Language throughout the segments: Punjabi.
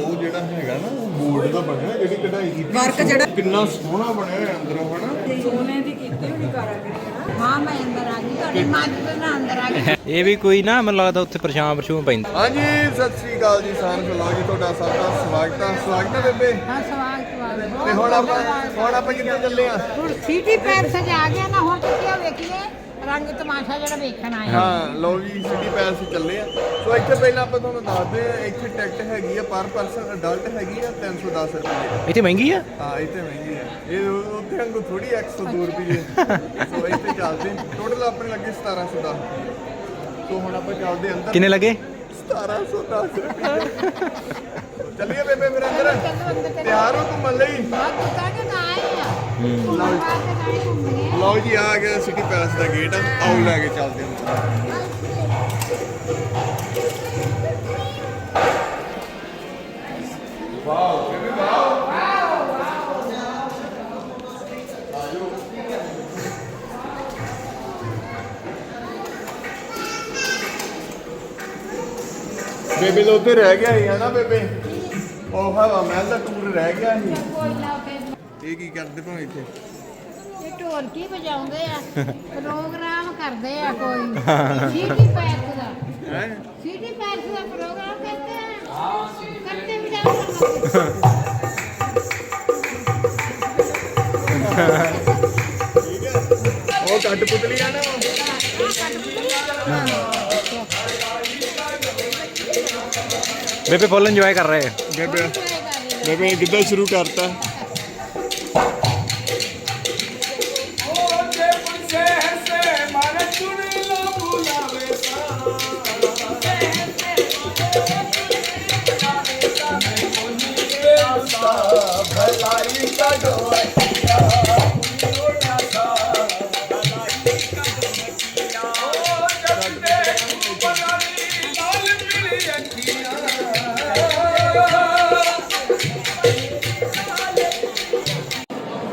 ਉਹ ਜਿਹੜਾ ਹੈਗਾ ਨਾ ਬੋਰਡ ਦਾ ਬਣਿਆ ਜਿਹੜੀ ਕਢਾਈ ਕੀਤੀ Work ਜਿਹੜਾ- ਕਿੰਨਾ ਸੋਹਣਾ ਬਣਿਆ ਹੋਇਆ ਅੰਦਰੋਂ ਹਨਾ? ਸੋਨੇ ਦੀ ਕੀਤੀ ਹੋਣੀ ਕਾਰਾਗਰੀ ਹੈ ਹਾਂ ਮੈਂ ਅੰਦਰ ਆ ਗਈ ਤੁਹਾਡੀ ਮਦਦ ਨਾਲ ਅੰਦਰ ਆ ਗਈ। ਇਹ ਵੀ ਕੋਈ ਨਾ ਮੈਨੂੰ ਲੱਗਦਾ ਉੱਥੇ ਪਰਛਾਂ ਪਰਛੂਂ ਪੈਂਦਾ। ਹਾਂਜੀ ਸਤਿ ਸ੍ਰੀ ਅਕਾਲ ਜੀ ਸਾਰਿਆਂ ਨੂੰ। ਲਓ ਜੀ ਤੁਹਾਡਾ ਸਭ ਦਾ ਸਵਾਗਤ ਹੈ ਸਵਾਗਤ ਹੈ ਬੇਬੇ। ਹਾਂ ਸਵਾਲ ਸਵਾਲ ਤੇ ਹੁਣ ਆਪਾਂ ਹੁਣ ਆਪਾਂ ਕਿੱਥੇ ਚੱਲੇ ਆ? ਹੁਣ ਸਿਟੀ ਪੈਰ ਸਜਾ ਗਿਆ ਨਾ ਹੁਣ ਕਿੱਥੇ ਵੇਖੀਏ। ਰੰਗ ਤਮਾਸ਼ਾ ਜਿਹੜਾ ਵੇਖਣ ਆਏ ਹਾਂ। ਹਾਂ ਲਓ ਜੀ ਸਿਟੀ ਪੈਲਸ ਚੱਲੇ ਆ। ਸੋ ਇੱਥੇ ਪਹਿਲਾਂ ਆਪਾਂ ਤੁਹਾਨੂੰ ਦੱਸਦੇ ਆ ਇੱਥੇ ਟਿਕਟ ਹੈਗੀ ਆ ਪਰ ਪਰਸਨ ਅਡਲਟ ਹੈਗੀ ਆ 310 ਰੁਪਏ ਇੱਥੇ ਮਹਿੰਗੀ ਆ? ਹਾਂ ਇੱਥੇ ਮਹਿੰਗੀ ਹੈ ਇਹ ਉੱਥੇ ਵਾਂਗੂ ਥੋੜੀ 102 ਰੁਪਏ ਸੋ ਇੱਥੇ ਚੱਲਦੇ ਟੋਟਲ ਆਪਣੇ ਲੱਗੇ 1700 ਦਾ ਸੋ ਹੁਣ ਆਪਾਂ ਚੱਲਦੇ ਅੰਦਰ। ਕਿੰਨੇ ਲੱਗੇ? 1710 ਰੁਪਏ। ਚੱਲੀਏ ਬੇਬੇ ਮੇਰੇ ਅੰਦਰ। ਚਲੋ ਅੰਦਰ ਚੱਲੋ। ਤਿਆਰ ਹੋ ਘੁੰਮਣ ਲਈ? ਬਹੁਤ ਕੁੱਤਾ ਕੇ ਤਾਂ ਆਏ। ਲਓ ਜੀ ਆ ਗਿਆ ਸਿਟੀ ਪੈਲਸ ਦਾ ਗੇਟ। ਆਓ ਲੈ ਕੇ ਚੱਲਦੇ ਹਾਂ। ਵਾਓ ਬੇਬੇ ਵਾਓ? ਬੇਬੇ ਲੋ ਤੇ ਰਹਿ ਗਿਆ ਸੀ ਹਨਾ ਬੇਬੇ? ਉਹ ਹਵਾ ਮਹਿਲ ਦਾ ਟੂਰ ਰਹਿ ਗਿਆ ਸੀ। ਨਾ ਇਹ ਕੀ ਕਰਦੇ ਭਾਵੇਂ ਇੱਥੇ? ਇਹ ਢੋਲਕੀ ਵਜਾਉਂਦੇ ਆ? ਪ੍ਰੋਗਰਾਮ ਕਰਦੇ ਆ ਕੋਈ। ਸਿਟੀ ਪੈਰ ਦਾ। ਹੈ? ਸਿਟੀ ਦਾ ਪ੍ਰੋਗਰਾਮ ਕਰਦੇ ਆ? ਕਰਦੇ ਵਜਾਉਂਦੇ ਉਹ ਕੱਟ ਪੁਤਲੀਆਂ ਨਾ ਬੇਬੇ ਫੁੱਲ ਇੰਜੋਏ ਕਰ ਰਹੇ। ਆ ਬੇਬੇ ਬੇਬੇ ਕਿੱਦਾਂ ਸ਼ੁਰੂ ਕਰਤਾ।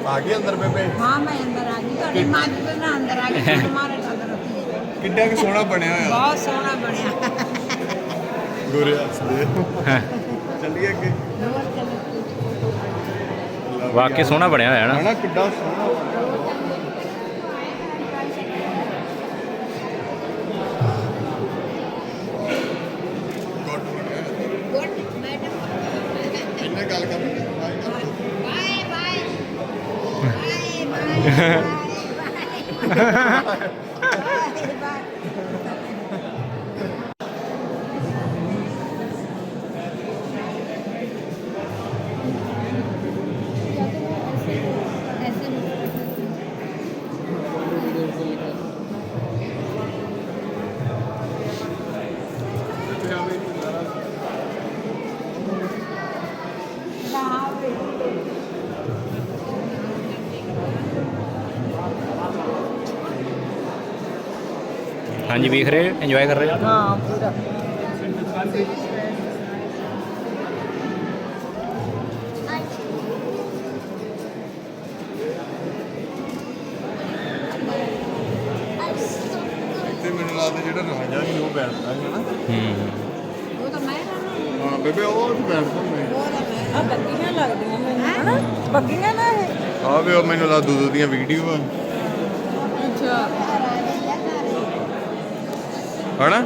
ਆ ਗਈ ਅੰਦਰ ਬੇਬੇ? ਹਾਂ ਮੈਂ ਅੰਦਰ ਆ ਗਈ। ਤੁਹਾਡੀ ਨਾਲ ਅੰਦਰ ਆ ਗਈ ਤੁਹਾਡੇ ਅੰਦਰ ਕਿੱਡਾ ਕਿ ਸੋਹਣਾ ਬਣਿਆ ਹੋਇਆ। ਬਹੁਤ ਸੋਹਣਾ ਬਣਿਆ। ਗੋਰੇ ਹੱਸਦੇ ਚੱਲੀਏ ਅੱਗੇ ਹੋਰ ਚਲੋ ਵਾਕਈ ਸੋਹਣਾ ਬਣਿਆ ਹੋਇਆ ਨਾ ਹਨਾ ਕਿੱਡਾ ਸੋਹਣਾ ਬਣਿਆ ਗੁੱਡ ਬਣਿਆ ਗੁੱਡ ਮੈਡਮ ਇੰਨੇ ਗੱਲ ਕਰਨੀ ਆਈ ਕਰ bye bye bye bye bye ਹਾਂਜੀ ਵੇਖ ਰਹੇ ਇੰਜੋਏ ਕਰ ਰਹੇ ਹਾਂ? ਪੂਰਾ। ਇੱਥੇ ਮੈਨੂੰ ਲੱਗਦਾ ਜਿਹੜਾ ਰਾਜਾ ਸੀ ਉਹ ਬੈਠਦਾ ਸੀ ਹਨਾ? ਹੂੰ। ਉਹ ਤਾਂ ਮੈਂ ਨਾ ਹਾਂ ਬੇਬੇ ਉਹ ਉੱਥੇ ਬੈਠਦਾ ਮੈਂ ਤਾਂ ਆ ਬੱਗੀਆਂ ਲੱਗਦੀਆਂ ਮੈਨੂੰ ਹਨਾ? ਬੱਗੀਆਂ ਨਾ ਇਹ। ਆ ਵੇ ਉਹ ਮੈਨੂੰ ਲੱਗਦਾ ਦੁੱਧ ਦੀਆਂ ਵੀਡੀਓ ਆ। ਹਨਾ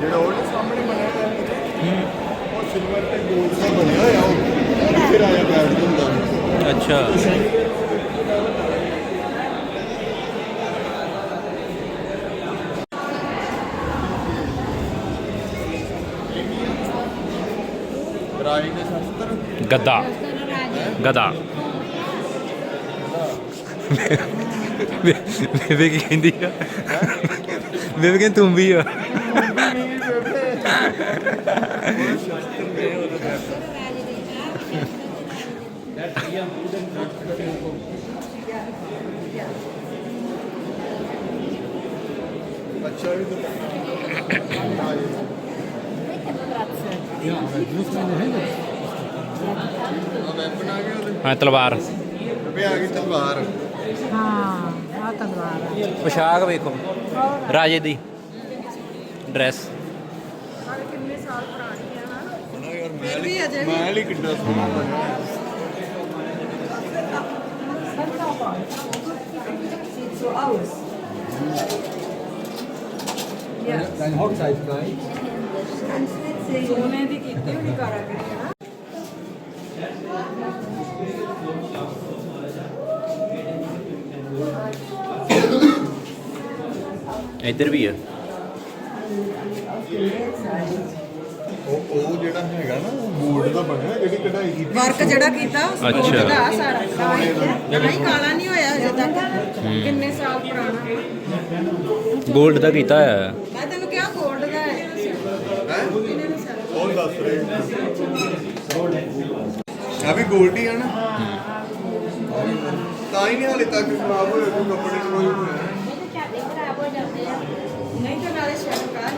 ਜਿਹੜਾ ਉਹ ਨੀ ਸਾਹਮਣੇ ਬਣਿਆ ਹੋਇਆ ਉਹ ਸਿਲਵਰ ਤੇ 골ਡ ਦਾ ਬਣਿਆ ਹੋਇਆ ਉਹ ਫਿਰ ਆਇਆ ਬੈਠ ਹੁੰਦਾ ਅੱਛਾ ਰਾਜ ਦੇ ਸ਼ਸਤਰ ਗੱਦਾ। ਗਦਾ। ਬੇਬੇ ਕੀ ਕਹਿੰਦੀ ਆ? ਬੇਬੇ ਕਹਿੰਦੀ ਤੂੰ ਵੀ ਆ। ਅੱਛਾ ਵੀ ਹਾਂ ਤਲਵਾਰ। ਬੇਬੇ ਆ ਗਈ ਤਲਵਾਰ। ਹਾਂ ਆ ਤਲਵਾਰ ਆ। ਪੋਸ਼ਾਕ ਵੇਖੋ। ਰਾਜੇ ਦੀ ਡਰੈਸ। ਹਨਾ? ਯਾਰ ਮਹਿਲ ਹੀ ਮਹਿਲ ਹੀ ਕਿੰਨਾ ਸੋਹਣਾ ਬਣਿਆ ਹੋਇਆ। ਸੋਨੇ ਦੀ ਕੀਤੀ ਹੋਣੀ ਕਾਰਾਗਰੀ ਨਾ ਇੱਧਰ ਵੀ ਆ। ਉਹ ਉਹ ਜਿਹੜਾ ਹੈਗਾ ਨਾ ਬੋਰਡ ਦਾ ਬਣਿਆ ਜਿਹੜੀ ਕਢਾਈ ਕੀਤੀ ਵਰਕ ਜਿਹੜਾ ਕੀਤਾ ਉਹ ਅੱਛਾ। ਸਪੋਰਟ ਦਾ ਆ ਸਾਰਾ। ਨਹੀਂ ਕਾਲਾ ਨਹੀਂ ਹੋਇਆ ਹਜੇ ਤੱਕ। ਕਿੰਨੇ ਸਾਲ ਪੁਰਾਣਾ? 골ਡ ਦਾ ਕੀਤਾ ਹੋਇਆ। ਮੈਂ ਤੈਨੂੰ ਕਿਹਾ 골ਡ ਦਾ ਹੈ ਹੈ ਉਹ ਦੱਸ ਰਹੇ ਆ। ਵੀ ਗੋਲਡੀ ਆ ਨਾ। ਤਾਂ ਹੀ ਨਹੀਂ ਹਾਲੇ ਤੱਕ ਖਰਾਬ ਹੋਇਆ ਕੋਈ ਕੱਪੜੇ ਨੂੰ ਕੋਈ ਹੋਇਆ ਇਹਦੇ ਝਾੜੇ ਖਰਾਬ ਹੋ ਜਾਂਦੇ ਆ। ਨਹੀਂ ਤਾਂ ਨਾਲੇ ਸ਼ਰਕਾਰ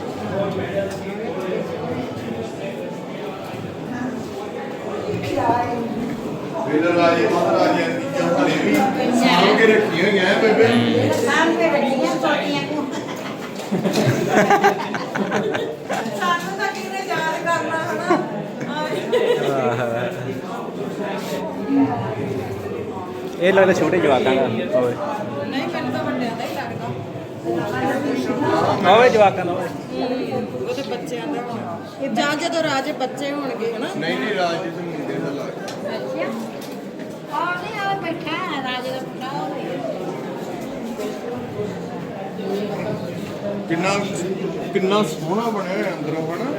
ਵੇਲੇ ਰਾਜੇ ਮਹਾਰਾਜਿਆਂ ਦੀ ਹਾਲੇ ਵੀ ਸਾਂਭ ਕੇ ਰੱਖੀਆਂ ਹੋਈਆਂ ਐ ਬੇਬੇ। ਸਾਹਮ ਕੇ ਛੋਟੀਆਂ ਨੂੰ। ਸਾਨੂੰ ਤਾਂ ਕਿਹਨੇ ਯਾਦ ਕਰਨਾ ਹਨਾ ਇਹ ਲੱਗਦਾ ਛੋਟੇ ਜਵਾਕਾਂ ਦਾ। ਓਏ ਨਹੀਂ ਮੈਨੂੰ ਤਾਂ ਵੱਡਿਆਂ ਦਾ ਹੀ ਲੱਗਦਾ। ਓਏ ਜਵਾਕਾਂ ਦਾ। ਉਹਦੇ ਬੱਚਿਆਂ ਦਾ। ਹੋਣਾ ਜਾਂ ਜਦੋਂ ਰਾਜੇ ਬੱਚੇ ਹੋਣਗੇ ਹਨਾ? ਨਹੀਂ ਨਹੀਂ ਰਾਜੇ ਦੇ ਮੁੰਡੇ ਦਾ ਲੱਗ ਅੱਛਾ। ਆ ਨਹੀਂ ਆ ਬੈਠਾ ਹੈ ਰਾਜੇ ਦਾ ਮੁੰਡਾ ਉਹ ਕਿੰਨਾ ਕਿੰਨਾ ਸੋਹਣਾ ਬਣਿਆ ਹੋਇਆ ਅੰਦਰੋਂ ਹਨਾ?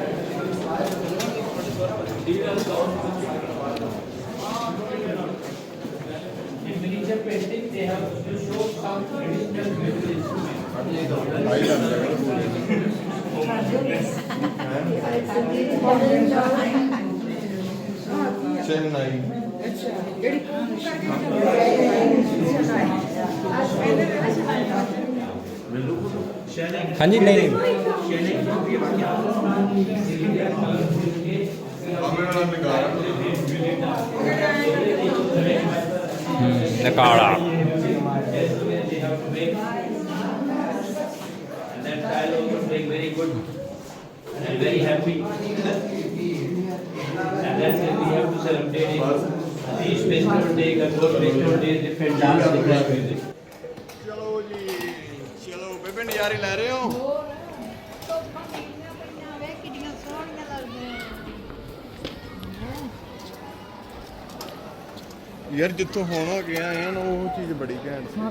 In miniature painting, they have to show some traditional. Chennai. हाँ जी नहीं music. ਚਲੋ ਜੀ ਚਲੋ ਬੇਬੇ ਨਜ਼ਾਰੇ ਲੈ ਰਹੇ ਹੋ। ਯਾਰ ਜਿੱਥੋਂ ਹੋਣਾ ਗਿਆ ਆ ਨਾ ਉਹ ਚੀਜ਼ ਬੜੀ ਘੈਂਟ ਸੀ। ਹਾਂ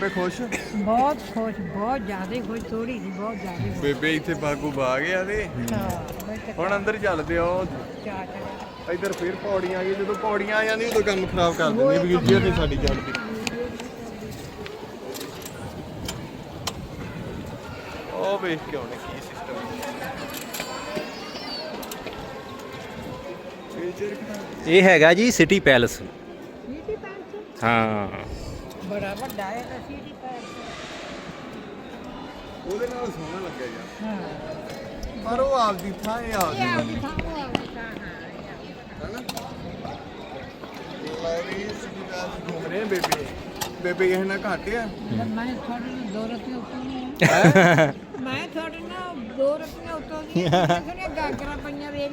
ਬੇ ਖੁਸ਼? ਬਹੁਤ ਖੁਸ਼ ਬਹੁਤ ਜ਼ਿਆਦਾ ਖੁਸ਼ ਥੋੜੀ ਨਹੀਂ ਬਹੁਤ ਜ਼ਿਆਦਾ ਖੁਸ਼। ਬੇਬੇ ਇੱਥੇ ਬਾਗੂ ਬਾ ਗਿਆ ਤੇ। ਹੁਣ ਅੰਦਰ ਚੱਲਦੇ ਆ ਉਹ। ਚਾਹ ਇੱਧਰ ਫੇਰ ਪੌੜੀਆਂ ਆ ਗਈ ਜਦੋਂ ਪੌੜੀਆਂ ਆ ਜਾਂਦੀਆਂ ਉਦੋਂ ਕੰਮ ਖਰਾਬ ਕਰ ਦਿੰਦੀ ਵੀ ਗਿੱਜੀਆਂ ਨਹੀਂ ਸਾਡੀ ਚੜਦੀ ਉਹ ਵੇਖ ਕੇ ਆਉਣੇ ਕੀ ਸਿਸਟਮ ਇਹ ਹੈਗਾ ਜੀ ਸਿਟੀ ਪੈਲਸ। ਸੀਟੀ ਪੈਂਟ ਹਾਂ। ਬੜਾ ਵੱਡਾ ਹੈ ਤਾਂ ਸੀਟੀ ਪੈਂਟ ਉਹਦੇ ਨਾਲ ਸੋਹਣਾ ਲੱਗਿਆ ਯਾਰ। ਹਾਂ। ਪਰ ਉਹ ਆਪਦੀ ਥਾਂ ਇਹ ਆਪਦੀ ਥਾਂ। ਉਹ ਆਪਦੀ ਥਾਂ ਹਾਂ ਹੈਨਾ? ਲਾਰੀ ਸਿਟੀ ਪੈਲਸ ਘੁੰਮ ਰਹੇ ਬੇਬੇ। ਬੇਬੇ ਇਹ ਨਾ ਘੱਟ ਆ। ਮੈਂ ਤੁਹਾਡੇ ਨਾਲ ਦੋ ਰੁਪਏ ਉੱਤੋਂ ਨਹੀਂ ਮੈਂ ਤੁਹਾਡੇ ਨਾਲ ਦੋ ਰੁਪਏ ਉੱਤੋਂ ਨਹੀਂ ਗਾਗਰਾਂ ਪਈਆਂ ਵੇ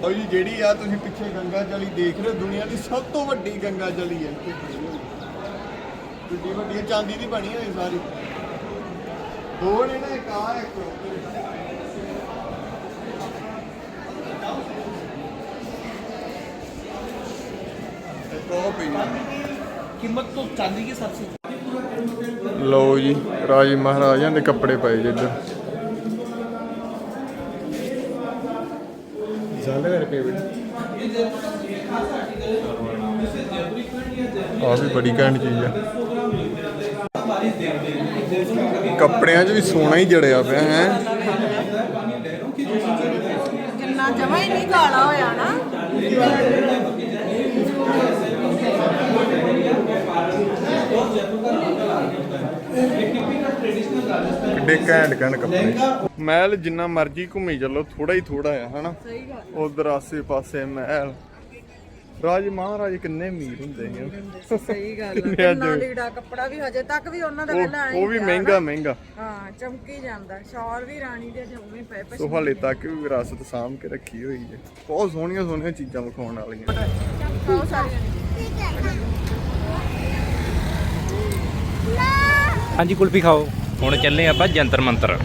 ਲਓ ਜੀ ਜਿਹੜੀ ਆ ਤੁਸੀਂ ਪਿੱਛੇ ਗੰਗਾ ਜਲੀ ਦੇਖ ਰਹੇ ਹੋ ਦੁਨੀਆ ਦੀ ਸਭ ਤੋਂ ਵੱਡੀ ਗੰਗਾ ਜਲੀ ਹੈ। ਵੱਡੀ ਵੱਡੀ ਚਾਂਦੀ ਦੀ ਬਣੀ ਹੋਈ ਸਾਰੀ। ਦੋ ਨੇ ਨਾ ਇੱਕ ਆ ਇੱਕ ਉੱਧਰ। ਇੱਕ ਉਹ ਪਈ ਆ। कीमत तो चांदी के हिसाब से ਲਓ ਜੀ ਰਾਜੇ ਮਹਾਰਾਜਿਆਂ ਦੇ ਕੱਪੜੇ ਪਏ ਜੀ ਇੱਧਰ ਜ਼ਿਆਦਾ ਕਰ ਪਏ ਆ ਵੀ ਬੜੀ ਘੈਂਟ ਚੀਜ਼ ਆ ਕੱਪੜਿਆਂ 'ਚ ਵੀ ਸੋਨਾ ਹੀ ਜੜਿਆ ਪਿਆ ਹੈ। ਕਿੰਨਾ ਜਮਾ ਹੀ ਨਹੀਂ ਕਾਲਾ ਹੋਇਆ ਨਾ। ਕਿੱਡੇ ਘੈਂਟ ਘੈਂਟ ਕੱਪੜੇ ਮਹਿਲ ਜਿੰਨਾ ਮਰਜ਼ੀ ਘੁੰਮੀ ਚੱਲੋ ਥੋੜਾ ਹੀ ਥੋੜਾ ਆ ਹਨਾ। ਸਹੀ ਗੱਲ। ਉਧਰ ਆਸੇ ਪਾਸੇ ਮਹਿਲ। ਰਾਜ ਮਹਾਰਾਜ ਕਿੰਨੇ ਅਮੀਰ ਹੁੰਦੇ ਨੇ। ਸਹੀ ਗੱਲ ਕਿੰਨਾ ਅੱਜ- ਲੀੜਾ ਕੱਪੜਾ ਵੀ ਹਜੇ ਤੱਕ ਵੀ ਉਹਨਾਂ ਦਾ ਪਹਿਲਾਂ ਉਹ ਵੀ ਮਹਿੰਗਾ ਮਹਿੰਗਾ। ਹਾਂ ਚਮਕੀ ਜਾਂਦਾ। ਸ਼ੌਰ ਵੀ ਰਾਣੀ ਦੇ ਜੰਮੇ ਪਏ ਪਏ ਸੋ ਹਾਲੇ ਤੱਕ ਵੀ ਵਿਰਾਸਤ ਸਾਂਭ ਕੇ ਰੱਖੀ ਹੋਈ ਹੈ। ਬਹੁਤ ਸੋਹਣੀਆਂ ਸੋਹਣੀਆਂ ਚੀਜ਼ਾਂ ਵਿਖਾਉਣ ਵਾਲੀਆਂ। ਖਾਓ ਸਾਰੀਆਂ ਹਾਂਜੀ ਕੁਲਫੀ ਖਾਓ। ਹੁਣ ਚੱਲੇ ਆਪਾਂ ਜੰਤਰ ਮੰਤਰ।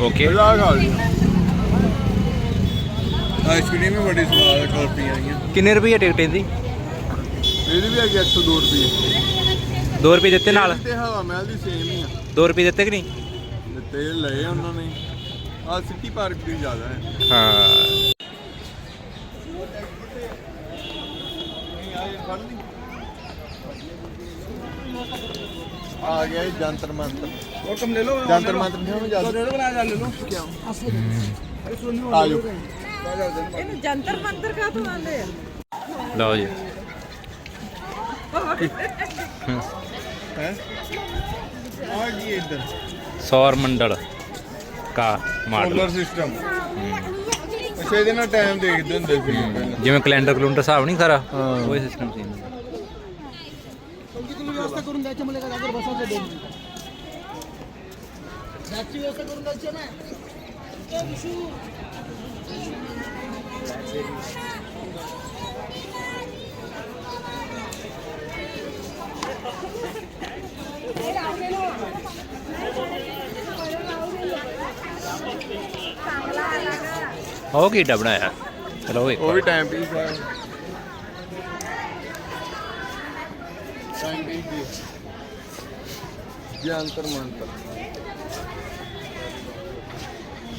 ਓਕੇ ਆਈਸਕ੍ਰੀਮ ਵੀ ਬੜੀ ਸਵਾਦ ਕੁਲਫੀਆਂ ਆਈਆਂ ਕਿੰਨੇ ਰੁਪਏ ਟਿਕਟ ਇਹਦੀ? ਇਹਦੀ ਵੀ ਹੈਗੀ 102 ਰੁਪਏ। 2 ਰੁਪਏ ਦਿੱਤੇ ਨਾਲ? ਤੇ ਹਵਾ ਮਹਿਲ ਦੀ ਸੇਮ ਹੀ ਆ। 2 ਰੁਪਏ ਦਿੱਤੇ ਕਿ ਨਹੀਂ? ਦਿੱਤੇ ਲਏ ਉਹਨਾਂ ਨੇ। ਆ ਸਿਟੀ ਪਾਰਕ ਦੀ ਜ਼ਿਆਦਾ ਹੈ। ਹਾਂ। ਆ ਗਿਆ ਇਹ ਜੰਤਰ ਮੰਤਰ। ਉਹ ਕਮ ਲੈ ਲਓ ਜੰਤਰ ਮੰਤਰ ਨਹੀਂ ਹਮੇ ਜਾ ਲੈ ਲਓ। ਕੀ ਆ ਜਾਓ। ਇਹਨੂੰ ਜੰਤਰ ਮੰਤਰ ਕਾ ਤੋਂ ਆਂਦੇ ਆ? ਲਓ ਜੀ। ਹੈ? ਆ ਗਈ ਇੱਧਰ। ਸੌਰ ਮੰਡਲ ਕਾ ਮਾਡਲ। ਸੋਲਰ ਸਿਸਟਮ ਅੱਛਾ ਇਹਦੇ ਨਾਲ ਟਾਈਮ ਦੇਖਦੇ ਹੁੰਦੇ ਸੀ। ਪਹਿਲਾਂ ਜਿਵੇਂ ਕੈਲੰਡਰ ਕਲੂੰਡਰ ਹਿਸਾਬ ਨਹੀਂ ਸਾਰਾ। ਉਹ ਸਿਸਟਮ ਸੀ। ਉਹ ਕੀ ਬਣਾਇਆ? ਚਲੋ ਇੱਕ ਉਹ ਵੀ ਟਾਈਮ ਪੀਸ ਹੈ। Time piece Jantar Mantar.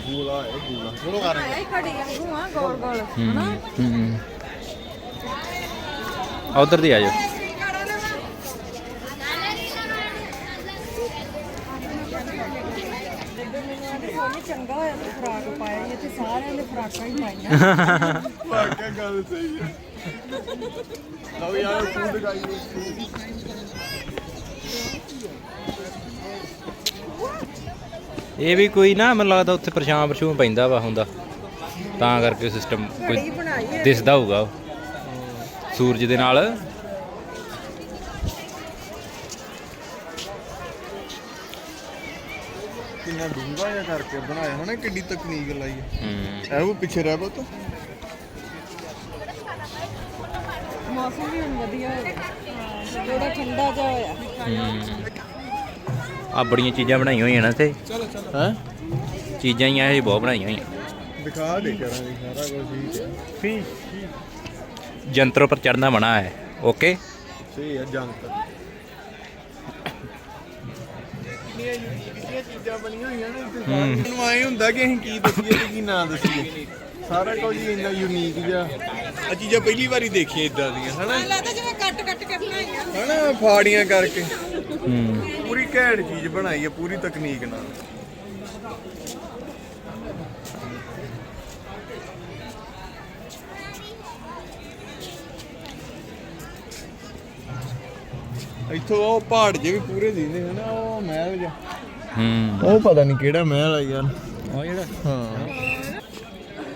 ਗੂਲਾ ਹੈ ਗੂਲਾ ਸੁਣੋ ਕਰ ਆਇਆ ਹੀ ਖੜੀ ਵਾਂਗੂ ਆ ਗੋਲ ਗੋਲ ਹਨਾ ਹੂੰ। ਉਧਰ ਦੀ ਆ ਜਾਓ। ਚੰਗਾ ਹੋਇਆ ਤੇ ਫਰਾਕ ਪਾਇਆ ਤੇ ਸਾਰਿਆਂ ਨੇ ਫਰਾਕਾਂ ਹੀ ਪਾਈਆਂ ਵਾਕਿਆ ਗੱਲ ਸਹੀ ਹੈ। ਲਓ ਯਾਰ ਫੂਡ ਦਿਖਾਈਏ ਇਹ ਵੀ ਕੋਈ ਨਾ ਮੈਨੂੰ ਲੱਗਦਾ ਉੱਥੇ ਪਰਛਾਂ ਪਰਛੂਮ ਪੈਂਦਾ ਵਾ ਹੁੰਦਾ। ਤਾਂ ਕਰਕੇ ਸਿਸਟਮ ਕੋਈ ਦਿਸਦਾ ਹੋਊਗਾ ਉਹ। ਸੂਰਜ ਦੇ ਨਾਲ। ਕਿੰਨਾ ਡੂੰਘਾ ਜਿਹਾ ਕਰਕੇ ਬਣਾਇਆ ਹਨਾ ਕਿੱਡੀ ਤਕਨੀਕ ਲਾਈ ਹੈ। ਹੂੰ। ਐ ਉਹ ਪਿੱਛੇ ਰਹਿ ਬਤ ਮੌਸਮ ਵੀ ਹੁਣ ਵਧੀਆ ਹੋ ਗਿਆ ਥੋੜਾ ਠੰਡਾ ਜਿਹਾ ਹੋਇਆ। ਆ ਬੜੀਆਂ ਚੀਜ਼ਾਂ ਬਣਾਈਆਂ ਹੋਈਆਂ ਨਾ ਤੇ ਹੈ? ਚੀਜ਼ਾਂ ਹੀ ਆ ਇਹ ਬਹੁਤ ਬਣਾਈਆਂ ਹੋਈਆਂ। ਦਿਖਾ ਦੇ ਕਰਾਂਗੇ ਸਾਰਾ ਕੁਝ ਠੀਕ ਹੈ ਫੀ ਜੰਤਰ ਉੱਪਰ ਚੜਨਾ ਮਨਾ ਹੈ। ਓਕੇ? ਸਹੀ ਹੈ ਜੰਤਰ। ਕਿੰਨੀਆਂ ਕਿੰਨੀਆਂ ਚੀਜ਼ਾਂ ਬਣੀਆਂ ਹੋਈਆਂ ਨੇ ਇੱਥੇ। ਸਾਰੇ ਨੂੰ ਆਏ ਹੁੰਦਾ ਕਿ ਅਸੀਂ ਕੀ ਦੱਸੀਏ ਤੇ ਕੀ ਨਾ ਦੱਸੀਏ। ਸਾਰਾ ਕੁਝ ਹੀ ਇੰਨਾ ਯੂਨੀਕ ਜਿਹਾ। ਆ ਚੀਜ਼ਾਂ ਪਹਿਲੀ ਵਾਰੀ ਦੇਖੀਆਂ ਇਦਾਂ ਦੀਆਂ ਹਨਾ? ਲੱਗਦਾ ਜਿਵੇਂ ਕੱਟ ਕੱਟ ਕੇ ਬਣਾਈਆਂ। ਹਨਾ ਫਾੜੀਆਂ ਕਰਕੇ। ਹੂੰ। ਘੈਂਟ ਚੀਜ਼ ਬਣਾਈ ਹੈ ਪੂਰੀ ਤਕਨੀਕ ਨਾਲ। ਇੱਥੋਂ ਉਹ ਪਹਾੜ ਜੇ ਵੀ ਪੂਰੇ ਦਿਖਦੇ ਹਨ ਉਹ ਮਹਿਲ ਜਿਹਾ। ਹੂੰ। ਉਹ ਪਤਾ ਨਹੀਂ ਕਿਹੜਾ ਮਹਿਲ ਆ ਯਾਰ। ਉਹ ਜਿਹੜਾ? ਹਾਂ।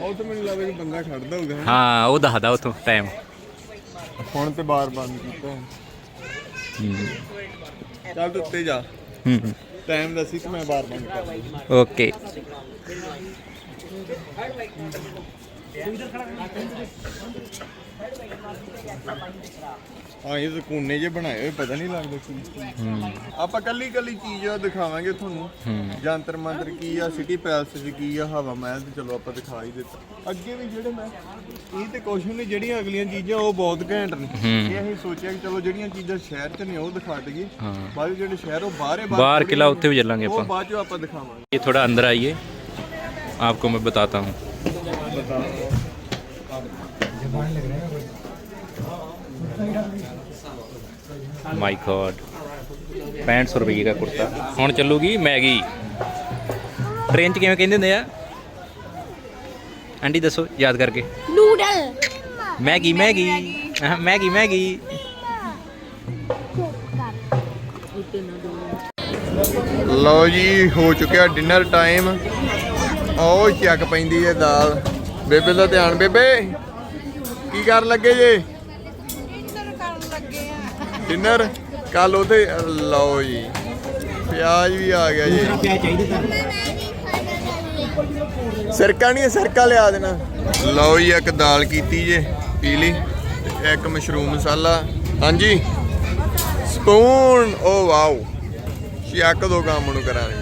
ਉਹ ਤਾਂ ਮੈਨੂੰ ਲੱਗਦਾ ਕਿ ਬੰਦਾ ਖੜਦਾ ਹੋਊਗਾ। ਹੈਂ। ਉਹ ਦੱਸਦਾ ਉਥੋਂ ਟਾਈਮ ਹੁਣ ਤੇ ਬਾਰ ਬੰਦ ਕੀਤਾ। ਚੱਲ ਤੂੰ ਉੱਤੇ ਜਾ। ਹੂੰ ਟਾਈਮ ਦੱਸੀ ਤੇ ਮੈਂ ਬਾਰ ਬੰਦ ਕਰ ਓਕੇ। ਹਾਂ ਇਹ ਤਾਂ ਕੋਨੇ ਜੇ ਬਣਾਏ ਹੋਏ ਪਤਾ ਨਹੀਂ ਲੱਗਦਾ ਕੀ ਹੂੰ ਆਪਾਂ ਕੱਲੀ ਕੱਲੀ ਚੀਜ਼ ਦਿਖਾਵਾਂਗੇ ਤੁਹਾਨੂੰ ਹੂੰ ਜੰਤਰ ਮੰਤਰ ਕੀ ਆ ਸਿਟੀ ਪੈਲਸ ਚ ਕੀ ਆ ਹਵਾ ਮਹਿਲ ਤੇ ਚਲੋ ਆਪਾਂ ਦਿਖਾ ਹੀ ਦਿੱਤਾ ਅੱਗੇ ਵੀ ਜਿਹੜੇ ਮੈਂ ਇਹ ਤੇ ਕੁਛ ਨਹੀਂ ਜਿਹੜੀਆਂ ਅਗਲੀਆਂ ਚੀਜ਼ਾਂ ਉਹ ਬਹੁਤ ਘੈਂਟ ਨੇ ਹੂੰ। ਇਹ ਅਸੀਂ ਸੋਚਿਆ ਕਿ ਚਲੋ ਜਿਹੜੀਆਂ ਚੀਜ਼ਾਂ ਸ਼ਹਿਰ ਚ ਨੇ ਉਹ ਦਿਖਾ ਦਈਏ ਹਾਂ ਬਾਅਦ ਵਿੱਚ ਜਿਹੜੇ ਸ਼ਹਿਰ ਉਹ ਬਾਹਰੇ बाहर किला उत्ते भी चलेंगे ਉਹ अपन ਬਾਅਦ ਚ ਆਪਾਂ ਦਿਖਾਵਾਂਗੇ ये थोड़ा अंदर आइए आपको मैं बताता हूँ ਮਾਈ ਗॉड 6500 ਰੁਪਏ ਦਾ ਕੁਰਤਾ ਹੁਣ ਚੱਲੂਗੀ ਮੈਗੀ। ਟ੍ਰੇਨ 'ਚ ਕਿਵੇਂ ਕਹਿੰਦੇ ਹੁੰਦੇ ਆ? ਆਂਟੀ ਦੱਸੋ ਯਾਦ ਕਰਕੇ। Noodle Maggi Maggi. Maggi. Maggi ਲਓ ਜੀ ਹੋ ਚੁੱਕਿਆ ਡਿਨਰ ਟਾਈਮ ਆਓ ਚੱਕ ਪੈਂਦੀ ਏ ਦਾਲ। ਬੇਬੇ ਦਾ ਧਿਆਨ ਬੇਬੇ। ਕੀ ਕਰਨ ਲੱਗੇ ਜੇ? ਡਿਨਰ ਕੱਲ ਉਹਦੇ ਲਓ ਜੀ। ਪਿਆਜ਼ ਵੀ ਆ ਗਿਆ ਜੀ। ਸਿਰਕਾ ਨਹੀਂ ਸਿਰਕਾ ਲਿਆ ਦੇਣਾ। ਲਓ ਜੀ ਇੱਕ ਦਾਲ ਕੀਤੀ ਜੇ ਪੀਲੀ ਤੇ ਇੱਕ ਮਸ਼ਰੂਮ ਮਸਾਲਾ। ਹਾਂਜੀ। ਸਪੂਨ। Oh wow. ਚੱਕ ਦੋ ਕੰਮ ਨੂੰ ਕਰਾਂਗੇ।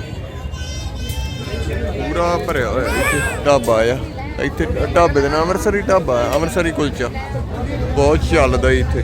ਪੂਰਾ ਭਰਿਆ ਹੋਇਆ ਇੱਥੇ ਢਾਬਾ ਆ। ਇੱਥੇ ਢਾਬੇ ਦੇ ਨਾਮ ਅੰਮ੍ਰਿਤਸਰੀ ਢਾਬਾ ਆ ਅੰਮ੍ਰਿਤਸਰੀ ਕੁਲਚਾ। ਬਹੁਤ ਚੱਲਦਾ ਇੱਥੇ।